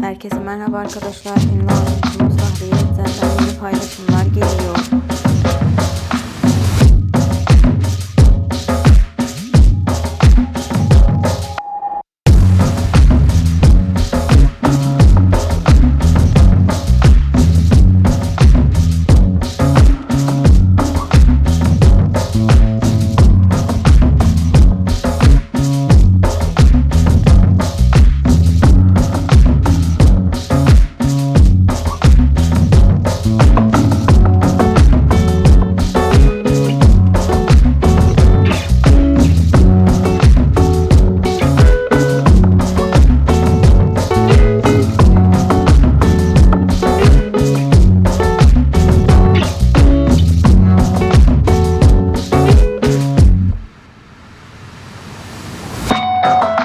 Herkese merhaba arkadaşlar. Ünlü Fahriye you